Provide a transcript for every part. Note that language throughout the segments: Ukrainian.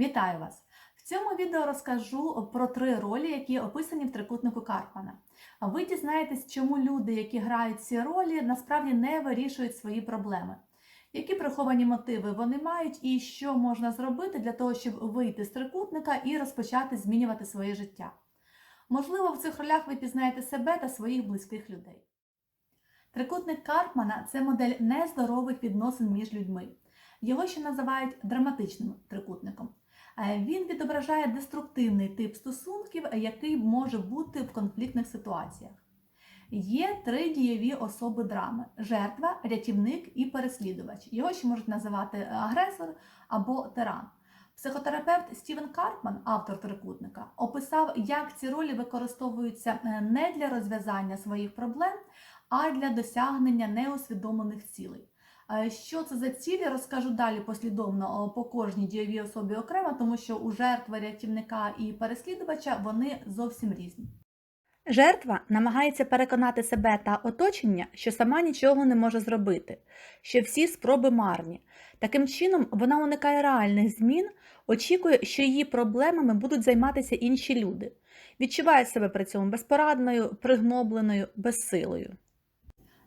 Вітаю вас! В цьому відео розкажу про три ролі, які описані в трикутнику Карпмана. Ви дізнаєтесь, чому люди, які грають ці ролі, насправді не вирішують свої проблеми. Які приховані мотиви вони мають, і що можна зробити для того, щоб вийти з трикутника і розпочати змінювати своє життя? Можливо, в цих ролях ви пізнаєте себе та своїх близьких людей. Трикутник Карпмана це модель нездорових відносин між людьми. Його ще називають драматичним трикутником. Е, Він відображає деструктивний тип стосунків, який може бути в конфліктних ситуаціях. Є три дієві особи драми: жертва, рятівник і переслідувач. Його ще можуть називати агресор або тиран. Психотерапевт Стівен Карпман, автор трикутника, описав, як ці ролі використовуються е, не для розв'язання своїх проблем, а для досягнення неусвідомлених цілей. Е, Що це за цілі, розкажу далі послідовно по кожній дієвій особі окремо, тому що у жертви, рятівника і переслідувача вони зовсім різні. Жертва намагається переконати себе та оточення, що сама нічого не може зробити, що всі спроби марні. Таким чином, вона уникає реальних змін, очікує, що її проблемами будуть займатися інші люди, відчуває себе при цьому безпорадною, пригнобленою, безсилою.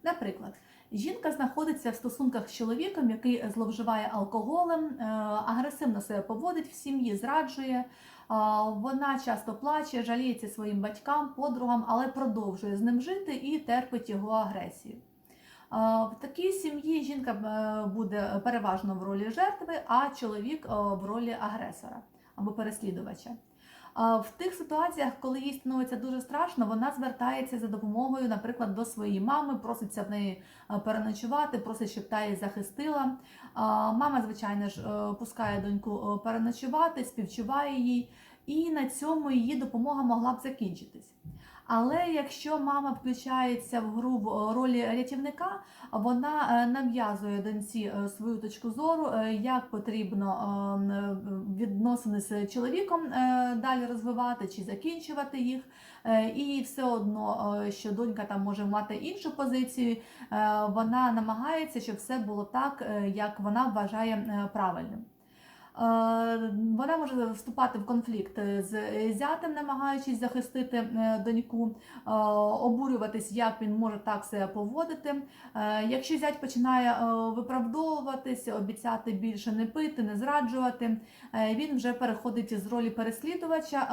Наприклад, жінка знаходиться в стосунках з чоловіком, який зловживає алкоголем, е, агресивно себе поводить в сім'ї, зраджує. Вона часто плаче, жаліється своїм батькам, подругам, але продовжує з ним жити і терпить його агресію. В такій сім'ї жінка е, буде переважно в ролі жертви, а чоловік е, в ролі агресора або переслідувача. В тих ситуаціях, коли їй становиться дуже страшно, вона звертається за допомогою, наприклад, до своєї мами, проситься в неї переночувати, просить, щоб та її захистила. Мама, звичайно ж, е, пускає доньку е, переночувати, співчуває їй, і на цьому її допомога могла б закінчитись. Але якщо мама включається в гру в ролі рятівника, вона е, нав'язує доньці е, свою точку зору, е, як потрібно відносини з чоловіком далі розвивати чи закінчувати їх. І все одно, що донька там може мати іншу позицію, вона намагається, щоб все було так, як вона вважає правильним. Е, Вона може вступати в конфлікт з зятем, намагаючись захистити е, доньку, е, обурюватись, як він може так себе поводити. Якщо зять починає виправдовуватись, обіцяти більше не пити, не зраджувати, він вже переходить з ролі переслідувача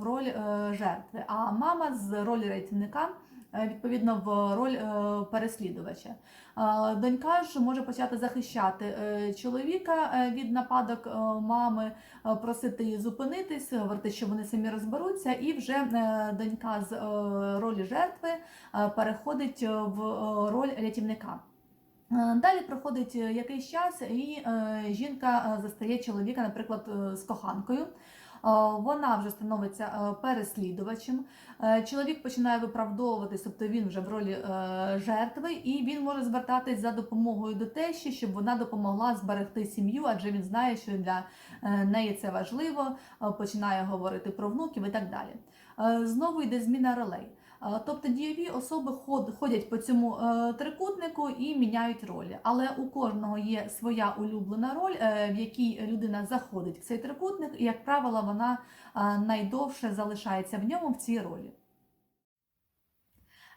в роль жертви. А мама з ролі рятівника. Е, Відповідно, в роль е, переслідувача. Донька ж може почати захищати е, чоловіка від нападок мами, просити її зупинитись, говорити, що вони самі розберуться, і вже донька з ролі жертви переходить в роль рятівника. Далі проходить якийсь час, і жінка застає чоловіка, наприклад, з коханкою. Е, Вона вже становиться е, переслідувачем. Е, Чоловік починає виправдовуватись, тобто він вже в ролі жертви, і він може звертатись за допомогою до тещі, щоб вона допомогла зберегти сім'ю, адже він знає, що для неї це важливо. Починає говорити про внуків і так далі. Знову йде зміна ролей. Е, Тобто дієві особи ходять по цьому е, трикутнику і міняють ролі. Але у кожного є своя улюблена роль, е, в якій людина заходить в цей трикутник, і, як правило, вона найдовше залишається в ньому в цій ролі.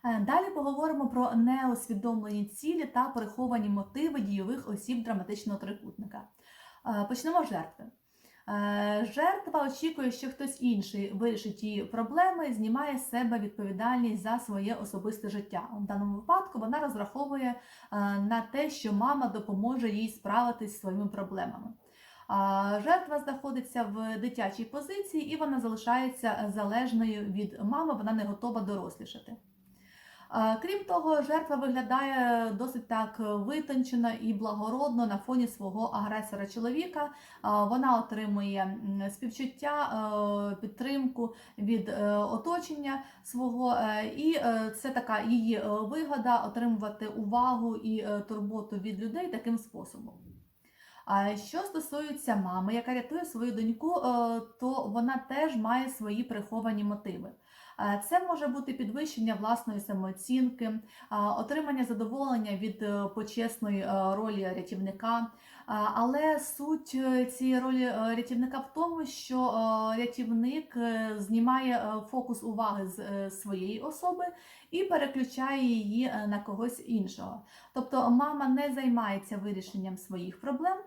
Далі поговоримо про неосвідомлені цілі та приховані мотиви дійових осіб драматичного трикутника. Почнемо з жертви. Е, Жертва очікує, що хтось інший вирішить її проблеми, знімає з себе відповідальність за своє особисте життя. У даному випадку вона розраховує е, на те, що мама допоможе їй справитись зі своїми проблемами. Жертва знаходиться в дитячій позиції і вона залишається залежною від мами, вона не готова дорослішати. Крім того, жертва виглядає досить так витончено і благородно на фоні свого агресора чоловіка. Е, Вона отримує співчуття, е, підтримку від е, оточення свого, е, і це така її вигода отримувати увагу і турботу від людей таким способом. А що стосується мами, яка рятує свою доньку, то вона теж має свої приховані мотиви. Це може бути підвищення власної самооцінки, отримання задоволення від е, почесної е, ролі рятівника, Але суть е, цієї ролі рятівника в тому, що рятівник знімає фокус уваги з своєї особи і переключає її на когось іншого. Тобто мама не займається вирішенням своїх проблем,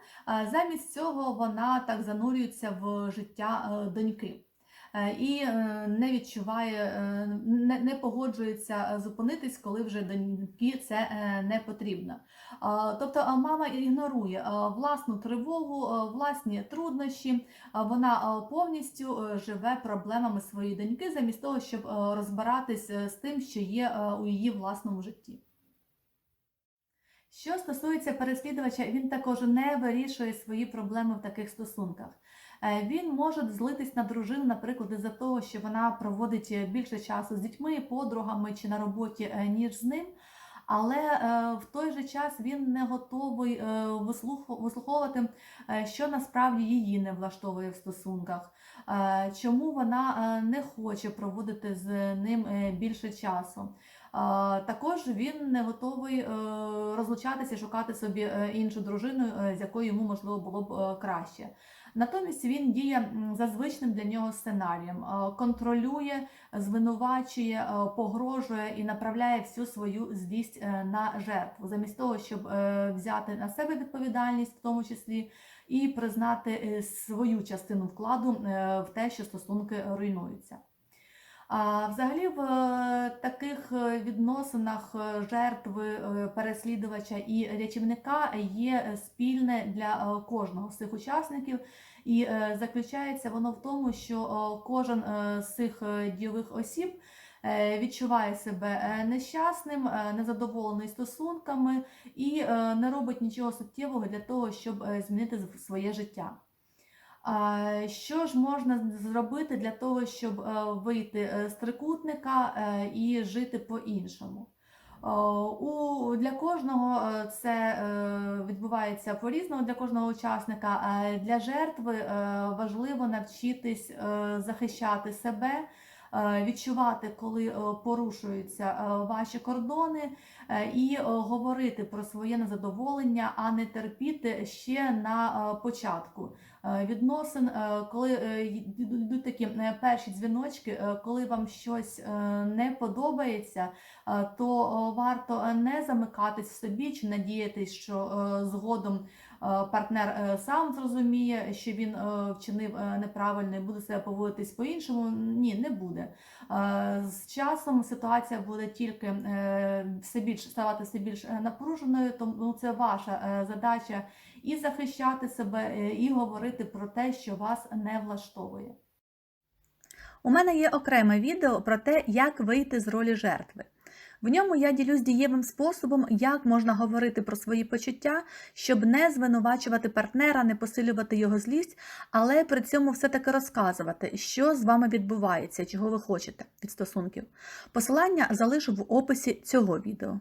замість цього вона так занурюється в життя доньки. Е, І е, не відчуває, е, не, погоджується зупинитись, коли вже доньки це не потрібно. Тобто мама ігнорує власну тривогу, власні труднощі. Вона повністю живе проблемами своєї доньки, замість того, щоб розбиратись з тим, що є у її власному житті. Що стосується переслідувача, він також не вирішує свої проблеми в таких стосунках. Е, Він може злитись на дружину, наприклад, із-за того, що вона проводить е, більше часу з дітьми, подругами чи на роботі, е, ніж з ним. Але в той же час він не готовий вислух- вислуховувати, що насправді її не влаштовує в стосунках, чому вона не хоче проводити з ним більше часу. Також він не готовий е, розлучатися, шукати собі е, іншу дружину, е, з якою йому можливо було б краще. Натомість він діє за звичним для нього сценарієм, контролює, звинувачує, погрожує і направляє всю свою злість на жертву, замість того, щоб взяти на себе відповідальність, в тому числі, і признати свою частину вкладу в те, що стосунки руйнуються. Взагалі в е, таких е, відносинах е, жертви, переслідувача і рятівника є спільне для кожного з цих учасників, і заключається воно в тому, що кожен з цих дійових осіб відчуває себе нещасним, незадоволений стосунками і не робить нічого суттєвого для того, щоб змінити своє життя. Що ж можна зробити для того, щоб е, вийти е, з трикутника е, і жити по-іншому? У, для кожного це відбувається по-різному, для кожного учасника. Для жертви важливо навчитись захищати себе, відчувати, коли порушуються ваші кордони, і говорити про своє незадоволення, а не терпіти ще на початку відносин, е, коли е, йдуть такі е, перші дзвіночки, е, коли вам щось е, не подобається, е, то е, варто е, не замикатись в собі чи надіятись, що е, згодом е, партнер е, сам зрозуміє, що він е, вчинив е, неправильно і буде себе поводитись по-іншому. Ні, не буде. Е, З часом ситуація буде тільки е, все більш ставати все більш е, напруженою, тому це ваша е, задача і захищати себе, е, і говорити про те, що вас не влаштовує. У мене є окреме відео про те, як вийти з ролі жертви. В ньому я ділюсь дієвим способом, як можна говорити про свої почуття, щоб не звинувачувати партнера, не посилювати його злість, але при цьому все-таки розказувати, що з вами відбувається, чого ви хочете від стосунків. Посилання залишу в описі цього відео.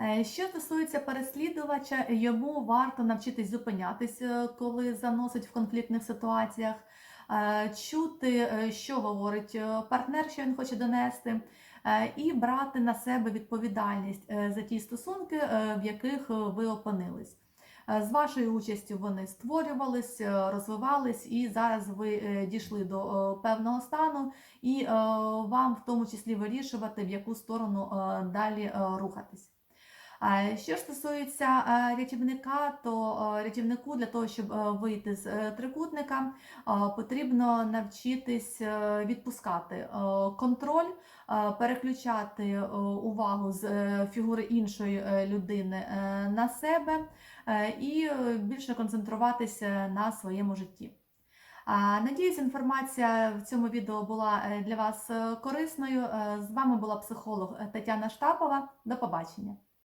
Е, Що стосується переслідувача, йому варто навчитись зупинятись, е, коли заносить в конфліктних ситуаціях, е, чути, що говорить партнер, що він хоче донести, і брати на себе відповідальність за ті стосунки, в яких ви опинились. З вашою участю вони створювались, розвивались, і зараз ви дійшли до певного стану, і вам в тому числі вирішувати, в яку сторону далі рухатись. Що ж стосується рятівника, то рятівнику для того, щоб вийти з е, трикутника, потрібно навчитись е, відпускати контроль, переключати е, увагу з фігури іншої людини на себе і більше концентруватися на своєму житті. Надіюсь, інформація в цьому відео була для вас корисною. З вами була психолог Тетяна Штапова. До побачення.